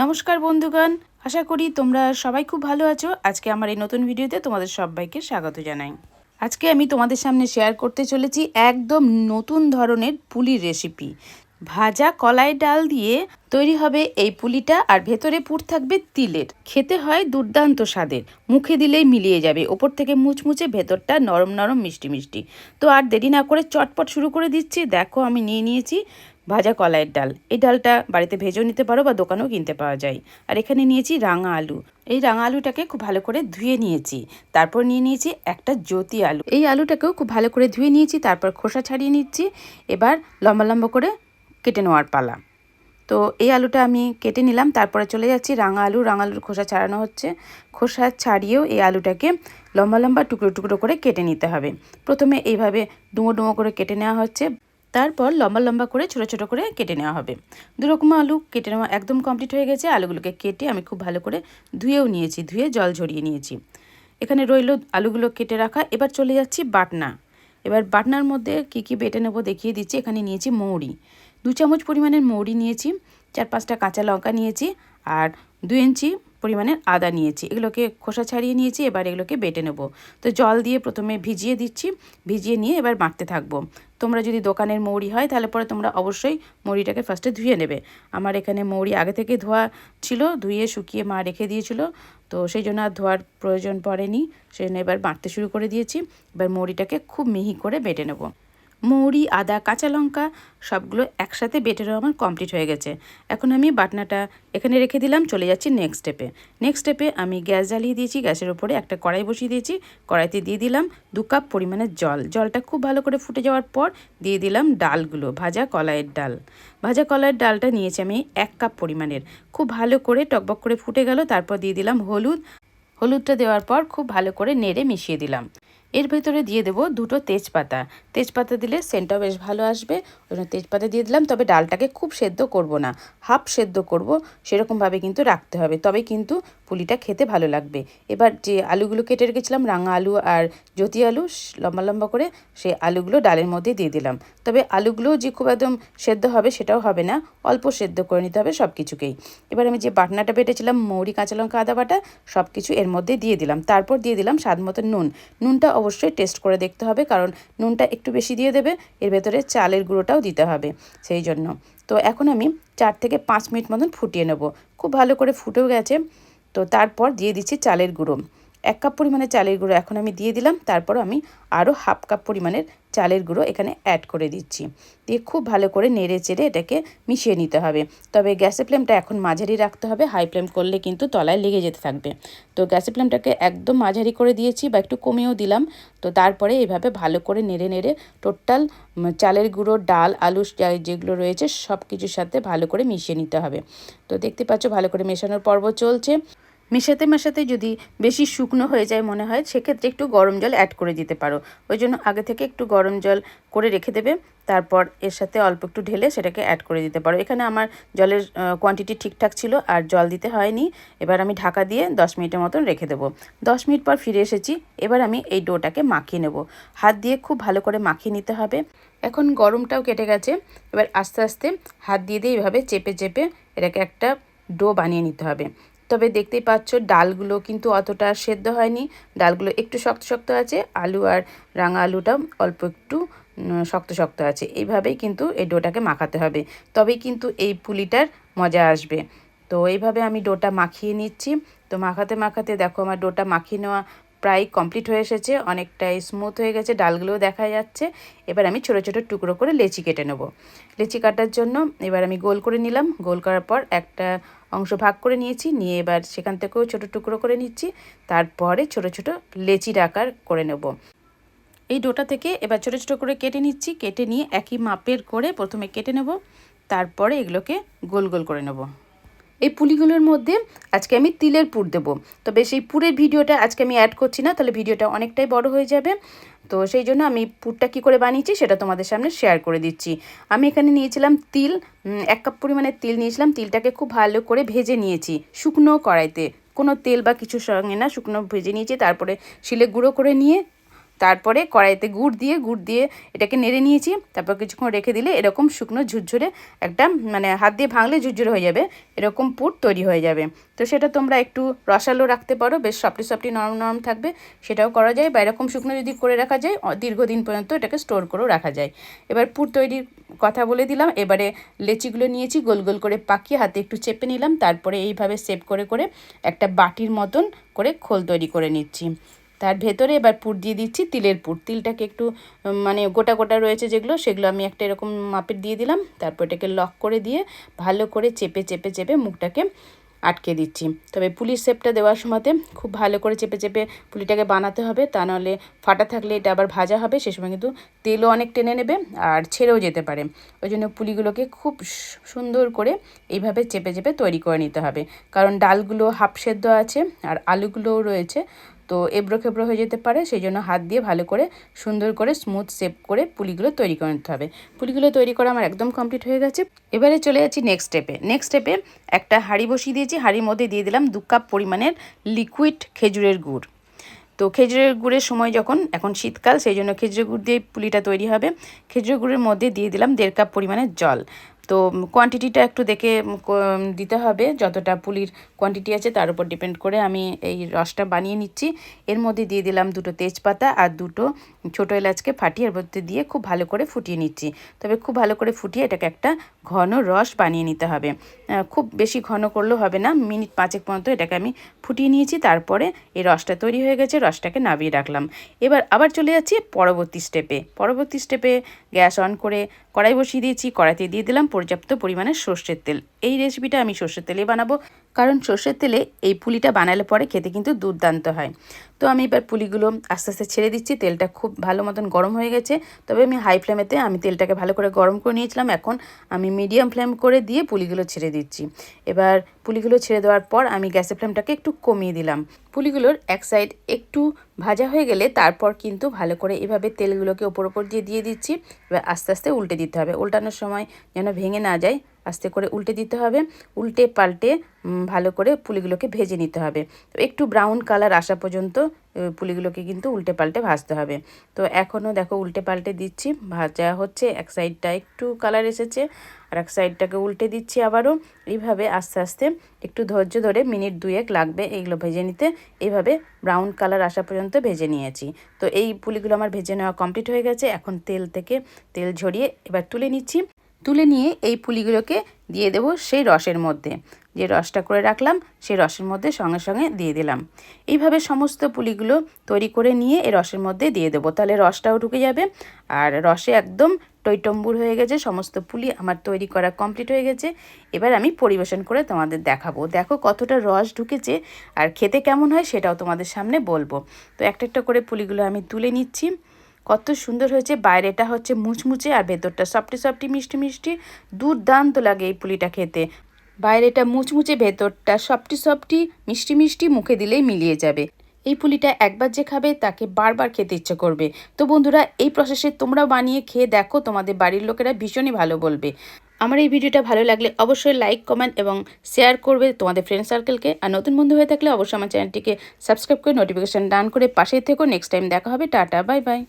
নমস্কার বন্ধুগণ, আশা করি তোমরা সবাই খুব ভালো আছো। আজকে আমার এই নতুন ভিডিওতে তোমাদের সবাইকে স্বাগত জানাই। আজকে আমি তোমাদের সামনে শেয়ার করতে চলেছি একদম নতুন ধরনের পুলির রেসিপি ভাজা কলাই ডাল দিয়ে তৈরি হবে এই পুলিটা আর ভেতরে পুর থাকবে তিলের। খেতে হয় দুর্দান্ত স্বাদের। মুখে দিলেই মিলিয়ে যাবে। ওপর থেকে মুচমুচে ভেতরটা নরম নরম মিষ্টি মিষ্টি। তো আর দেরি না করে চটপট শুরু করে দিচ্ছি। দেখো আমি নিয়ে নিয়েছি ভাজা কলাইয়ের ডাল। এই ডালটা বাড়িতে ভেজেও নিতে পারো বা দোকানেও কিনতে পাওয়া যায়। আর এখানে নিয়েছি রাঙা আলু। এই রাঙা আলুটাকে খুব ভালো করে ধুয়ে নিয়েছি। তারপর নিয়ে নিয়েছি একটা জ্যোতি আলু। এই আলুটাকেও খুব ভালো করে ধুয়ে নিয়েছি, তারপর খোসা ছাড়িয়ে নিচ্ছি। এবার লম্বা লম্বা করে কেটে নেওয়ার পালা। তো এই আলুটা আমি কেটে নিলাম, তারপরে চলে যাচ্ছি রাঙা আলু। রাঙা আলুর খোসা ছাড়ানো হচ্ছে। খোসা ছাড়িয়েও এই আলুটাকে লম্বা লম্বা টুকরো টুকরো করে কেটে নিতে হবে। প্রথমে এইভাবে ডুমো ডুমো করে কেটে নেওয়া হচ্ছে। তারপর লম্বা লম্বা করে, ছোটো ছোটো করে কেটে নেওয়া হবে। দুরকম আলু কেটে নেওয়া একদম কমপ্লিট হয়ে গেছে। আলুগুলোকে কেটে আমি খুব ভালো করে ধুয়েও নিয়েছি, ধুয়ে জল ঝরিয়ে নিয়েছি। এখানে রইল আলুগুলো কেটে রাখা। এবার চলে যাচ্ছি বাটনা। এবার বাটনার মধ্যে কি কি বেটে নেব দেখিয়ে দিচ্ছি। এখানে নিয়েছি মৌরি। দু চামচ পরিমাণের মৌরি নিয়েছি। চার পাঁচটা কাঁচা লঙ্কা নিয়েছি। আর দু ইঞ্চি পরিমাণের আদা নিয়েছি। এগুলোকে খোসা ছাড়িয়ে নিয়েছি, এবার এগুলোকে বেটে নেব। তো জল দিয়ে প্রথমে ভিজিয়ে দিচ্ছি। ভিজিয়ে নিয়ে এবার বাটতে থাকব। তোমরা যদি দোকানের মৌরি হয়, তাহলে পরে তোমরা অবশ্যই মৌরিটাকে ফার্স্টে ধুয়ে নেবে। আমার এখানে মৌরি আগে থেকে ধোয়া ছিল, ধুয়ে শুকিয়ে মা রেখে দিয়েছিল। তো সেই জন্য আর ধোয়ার প্রয়োজন পড়েনি। সেই জন্য এবার বাটতে শুরু করে দিয়েছি। এবার মৌরিটাকে খুব মিহি করে বেটে নেব। মৌরি, আদা, কাঁচা লঙ্কা, সবগুলো একসাথে বেটেরও আমার কমপ্লিট হয়ে গেছে। এখন আমি বাটনাটা এখানে রেখে দিলাম, চলে যাচ্ছি নেক্সট স্টেপে নেক্সট স্টেপে আমি গ্যাস জ্বালিয়ে দিয়েছি, গ্যাসের ওপরে একটা কড়াই বসিয়ে দিয়েছি, কড়াইতে দিয়ে দিলাম দু কাপ পরিমাণের জল। জলটা খুব ভালো করে ফুটে যাওয়ার পর দিয়ে দিলাম ডালগুলো, ভাজা কলাইয়ের ডাল। ভাজা কলাইয়ের ডালটা নিয়েছি আমি এক কাপ পরিমাণের। খুব ভালো করে টকবক করে ফুটে গেল, তারপর দিয়ে দিলাম হলুদ। হলুদটা দেওয়ার পর খুব ভালো করে নেড়ে মিশিয়ে দিলাম। এর ভেতরে দিয়ে দেবো দুটো তেজপাতা। তেজপাতা দিলে সেন্টটাও বেশ ভালো আসবে। ওই জন্য তেজপাতা দিয়ে দিলাম, তবে ডালটাকে খুব সেদ্ধ করব না। হাফ সেদ্ধ করব, সেরকমভাবে কিন্তু রাখতে হবে। তবে কিন্তু পুলিটা খেতে ভালো লাগবে। এবার যে আলুগুলো কেটে রেখেছিলাম, রাঙা আলু আর জ্যোতি আলু, লম্বা লম্বা করে সেই আলুগুলো ডালের মধ্যে দিয়ে দিলাম। তবে আলুগুলো যে খুব একদম সেদ্ধ হবে সেটাও হবে না। অল্প সেদ্ধ করে নিতে হবে সব কিছুকেই এবার আমি যে বাটনাটা বেটেছিলাম, মৌরি কাঁচা লঙ্কা আদা বাটা সব কিছু এর মধ্যে দিয়ে দিলাম। তারপর দিয়ে দিলাম স্বাদ নুন। নুনটা অবশ্যই টেস্ট করে দেখতে হবে, কারণ নুনটা একটু বেশি দিয়ে দেবে, এর ভেতরে চালের গুঁড়োটাও দিতে হবে সেই জন্য। তো এখন আমি চার থেকে পাঁচ মিনিট মতন ফুটিয়ে নেব। খুব ভালো করে ফুটেও গেছে। তো তারপর দিয়ে দিচ্ছি চালের গুঁড়ো। এক কাপ পরিমাণে চালের গুঁড়ো এখন আমি দিয়ে দিলাম তারপর আমি আরও হাফ কাপ পরিমাণের চালের গুঁড়ো এখানে অ্যাড করে দিচ্ছি। দিয়ে খুব ভালো করে নেড়ে চেড়ে এটাকে মিশিয়ে নিতে হবে। তবে গ্যাসের ফ্লেমটা এখন মাঝারি রাখতে হবে, হাই ফ্লেম করলে কিন্তু তলায় লেগে যেতে থাকবে। তো গ্যাসের ফ্লেমটাকে একদম মাঝারি করে দিয়েছি বা একটু কমিয়েও দিলাম। তো তারপরে এইভাবে ভালো করে নেড়ে নেড়ে টোটাল চালের গুঁড়ো, ডাল, আলু যেগুলো রয়েছে সব কিছুর সাথে ভালো করে মিশিয়ে নিতে হবে। তো দেখতে পাচ্ছ ভালো করে মেশানোর পর্ব চলছে। মেশাতে মেশাতে যদি বেশি শুকনো হয়ে যায় মনে হয়, সেক্ষেত্রে একটু গরম জল অ্যাড করে দিতে পারো। ওই জন্য আগে থেকে একটু গরম জল করে রেখে দেবে, তারপর এর সাথে অল্প একটু ঢেলে সেটাকে অ্যাড করে দিতে পারো। এখানে আমার জলের কোয়ান্টিটি ঠিকঠাক ছিল আর জল দিতে হয়নি। এবার আমি ঢাকা দিয়ে দশ মিনিটের মতন রেখে দেবো। দশ মিনিট পর ফিরে এসেছি, এবার আমি এই ডোটাকে মাখিয়ে নেব। হাত দিয়ে খুব ভালো করে মাখিয়ে নিতে হবে। এখন গরমটাও কেটে গেছে, এবার আস্তে আস্তে হাত দিয়ে দিয়ে এইভাবে চেপে চেপে এটাকে একটা ডো বানিয়ে নিতে হবে। তবে দেখতেই পাচ্ছ ডালগুলো কিন্তু অতটা সেদ্ধ হয়নি। ডালগুলো একটু শক্ত শক্ত আছে, আলু আর রাঙা আলুটা অল্প একটু শক্ত শক্ত আছে। এইভাবেই কিন্তু এই ডোটাকে মাখাতে হবে। তবেই কিন্তু এই পুলিটার মজা আসবে। তো এইভাবে আমি ডোটা মাখিয়ে নিচ্ছি। তো মাখাতে মাখাতে দেখো আমার ডোটা মাখিয়ে নেওয়া প্রায় কমপ্লিট হয়ে এসেছে। অনেকটাই স্মুথ হয়ে গেছে, ডালগুলোও দেখা যাচ্ছে। এবার আমি ছোটো ছোটো টুকরো করে লেচি কেটে নেব। লেচি কাটার জন্য এবার আমি গোল করে নিলাম। গোল করার পর একটা অংশ ভাগ করে নিয়েছি, নিয়ে এবার সেখান থেকেও ছোট টুকরো করে নিচ্ছি। তারপরে ছোট ছোট লেচির আকার করে নেব। এই ডোটা থেকে এবার ছোট ছোট করে কেটে নিচ্ছি। কেটে নিয়ে একই মাপের করে প্রথমে কেটে নেব। তারপরে এগুলোকে গোল গোল করে নেব। এই পুলিগুলোর মধ্যে আজকে আমি তিলের পুর দেবো। তবে সেই পুরের ভিডিওটা আজকে আমি অ্যাড করছি না, তাহলে ভিডিওটা অনেকটাই বড় হয়ে যাবে। তো সেই জন্য আমি পুরটা কী করে বানিয়েছি সেটা তোমাদের সামনে শেয়ার করে দিচ্ছি। আমি এখানে নিয়েছিলাম তিল এক কাপ পরিমাণে তিল নিয়েছিলাম। তিলটাকে খুব ভালো করে ভেজে নিয়েছি শুকনো কড়াইতে। কোনো তেল বা কিছু সঙ্গে না শুকনো ভেজে নিয়েছি, তারপরে শিলে গুঁড়ো করে নিয়ে তারপরে কড়াইতে গুড় দিয়ে গুড় দিয়ে এটাকে নেড়ে নিয়েছি, তারপর কিছুক্ষণ রেখে দিলে এরকম শুকনো ঝুরঝুরে একটা মানে হাত দিয়ে ভাঙলে ঝুরঝুরে হয়ে যাবে, এরকম পুর তৈরি হয়ে যাবে। তো সেটা তোমরা একটু রসালো রাখতে পারো, বেশ সফটি সফটি নরম নরম থাকবে, সেটাও করা যায়, বা এরকম শুকনো যদি করে রাখা যায় দীর্ঘদিন পর্যন্ত এটাকে স্টোর করেও রাখা যায়। এবার পুর তৈরির কথা বলে দিলাম, এবারে লেচিগুলো নিয়েছি, গোল গোল করে পাকিয়ে হাতে একটু চেপে নিলাম, তারপরে এইভাবে সেভ করে করে একটা বাটির মতন করে খোল তৈরি করে নিচ্ছি। তার ভেতরে এবার পুর দিয়ে দিচ্ছি তিলের পুর। তিলটাকে একটু মানে গোটা গোটা রয়েছে যেগুলো, সেগুলো আমি একটা এরকম মাপের দিয়ে দিলাম। তারপর এটাকে লক করে দিয়ে ভালো করে চেপে চেপে চেপে মুখটাকে আটকে দিচ্ছি। তবে পুলির শেপটা দেওয়ার সময়তে খুব ভালো করে চেপে চেপে পুলিটাকে বানাতে হবে। তা নাহলে ফাটা থাকলে এটা আবার ভাজা হবে। সে সময় কিন্তু তেলও অনেক টেনে নেবে আর ছেড়েও যেতে পারে। ওই জন্য পুলিগুলোকে খুব সুন্দর করে এইভাবে চেপে চেপে তৈরি করে নিতে হবে। কারণ ডালগুলো হাফ সেদ্ধ আছে আর আলুগুলোও রয়েছে। তো এবড়ো খেবড়ো হয়ে যেতে পারে, সেই জন্য হাত দিয়ে ভালো করে সুন্দর করে স্মুথ শেপ করে পুলিগুলো তৈরি করে নিতে হবে। পুলিগুলো তৈরি করা আমার একদম কমপ্লিট হয়ে গেছে। এবারে চলে যাচ্ছি নেক্সট স্টেপে নেক্সট স্টেপে একটা হাঁড়ি বসিয়ে দিয়েছি। হাঁড়ির মধ্যে দিয়ে দিলাম দু কাপ পরিমাণের লিকুইড খেজুরের গুড়। তো খেজুরের গুড়ের সময় যখন, এখন শীতকাল, সেই জন্য খেজুরের গুড় দিয়ে পুলিটা তৈরি হবে। খেজুরের গুড়ের মধ্যে দিয়ে দিলাম দেড় কাপ পরিমাণের জল। তো কোয়ান্টিটিটা একটু দেখে দিতে হবে। যতটা পুলির কোয়ান্টিটি আছে তার উপর ডিপেন্ড করে আমি এই রসটা বানিয়ে নিচ্ছি। এর মধ্যে দিয়ে দিলাম দুটো তেজপাতা আর দুটো ছোটো এলাচকে ফাটিয়ে এর মধ্যে দিয়ে খুব ভালো করে ফুটিয়ে নিচ্ছি। তবে খুব ভালো করে ফুটিয়ে এটাকে একটা ঘন রস বানিয়ে নিতে হবে। খুব বেশি ঘন করলেও হবে না, মিনিট পাঁচেক পর্যন্ত এটাকে আমি ফুটিয়ে নিয়েছি। তারপরে এই রসটা তৈরি হয়ে গেছে, রসটাকে নামিয়ে রাখলাম। এবার আবার চলে যাচ্ছি পরবর্তী স্টেপে পরবর্তী স্টেপে গ্যাস অন করে কড়াই বসিয়ে দিয়েছি, কড়াইতে দিয়ে দিলাম পর্যাপ্ত পরিমাণে সর্ষের তেল। এই রেসিপিটা আমি সর্ষের তেলে বানাবো। কারণ সর্ষের তেলে এই পুলিটা বানালে পরে খেতে কিন্তু দুর্দান্ত হয়। তো আমি এবার পুলিগুলো আস্তে আস্তে ছেড়ে দিচ্ছি, তেলটা খুব ভালো মতন গরম হয়ে গেছে। তবে আমি হাই ফ্লেমেতে আমি তেলটাকে ভালো করে গরম করে নিয়েছিলাম। এখন আমি মিডিয়াম ফ্লেম করে দিয়ে পুলিগুলো ছেড়ে দিচ্ছি। এবার পুলিগুলো ছেড়ে দেওয়ার পর আমি গ্যাসের ফ্লেমটাকে একটু কমিয়ে দিলাম। পুলিগুলোর এক সাইড একটু ভাজা হয়ে গেলে তারপর কিন্তু ভালো করে এভাবে তেলগুলোকে ওপর ওপর দিয়ে দিয়ে দিচ্ছি। এবার আস্তে আস্তে উল্টে দিতে হবে। উল্টানোর সময় যেন ভেঙে না যায়। আস্তে করে উল্টে দিতে হবে। উল্টে পাল্টে ভালো করে পুলিগুলোকে ভেজে নিতে হবে। তো একটু ব্রাউন কালার আসা পর্যন্ত পুলিগুলোকে কিন্তু উল্টে পাল্টে ভাজতে হবে। তো এখনও দেখো উল্টে পাল্টে দিচ্ছি। ভাজা হচ্ছে, এক সাইডটা একটু কালার এসেছে, আর এক সাইডটাকে উল্টে দিচ্ছি আবারও। এইভাবে আস্তে আস্তে একটু ধৈর্য ধরে মিনিট দুয়েক লাগবে এইগুলো ভেজে নিতে। এইভাবে ব্রাউন কালার আসা পর্যন্ত ভেজে নিয়েছি। তো এই পুলিগুলো আমার ভেজে নেওয়া কমপ্লিট হয়ে গেছে। এখন তেল থেকে তেল ঝরিয়ে এবার তুলে নিচ্ছি। তুলে নিয়ে এই পুলিগুলোকে দিয়ে দেব সেই রসের মধ্যে। যে রসটা করে রাখলাম, সেই রসের মধ্যে সঙ্গে সঙ্গে দিয়ে দিলাম। এইভাবে সমস্ত পুলিগুলো তৈরি করে নিয়ে এই রসের মধ্যে দিয়ে দেবো। তাহলে রসটাও ঢুকে যাবে আর রসে একদম টইটম্বুর হয়ে গেছে, সমস্ত পুলি আমার তৈরি করা কমপ্লিট হয়ে গেছে। এবার আমি পরিবেশন করে তোমাদের দেখাবো। দেখো কতটা রস ঢুকেছে আর খেতে কেমন হয় সেটাও তোমাদের সামনে বলব। তো একটা একটা করে পুলিগুলো আমি তুলে নিচ্ছি। কত সুন্দর হয়েছে। বাইরেটা হচ্ছে মুচমুচে আর ভেতরটা সফটি সফটি, মিষ্টি মিষ্টি, দুর্দান্ত লাগে এই পুলিটা খেতে। বাইরেটা মুচমুচে, ভেতরটা সফটি সফটি, মিষ্টি মিষ্টি, মুখে দিলেই মিলিয়ে যাবে। এই পুলিটা একবার যে খাবে, তাকে বারবার খেতে ইচ্ছে করবে। তো বন্ধুরা, এই প্রসেসে তোমরাও বানিয়ে খেয়ে দেখো, তোমাদের বাড়ির লোকেরা ভীষণই ভালো বলবে। আমার এই ভিডিওটা ভালো লাগলে অবশ্যই লাইক কমেন্ট এবং শেয়ার করবে তোমাদের ফ্রেন্ড সার্কেলকে আর নতুন বন্ধু হয়ে থাকলে অবশ্যই আমার চ্যানেলটিকে সাবস্ক্রাইব করে নোটিফিকেশান ডান করে পাশেই থেকো। নেক্সট টাইম দেখা হবে, টাটা বাই বাই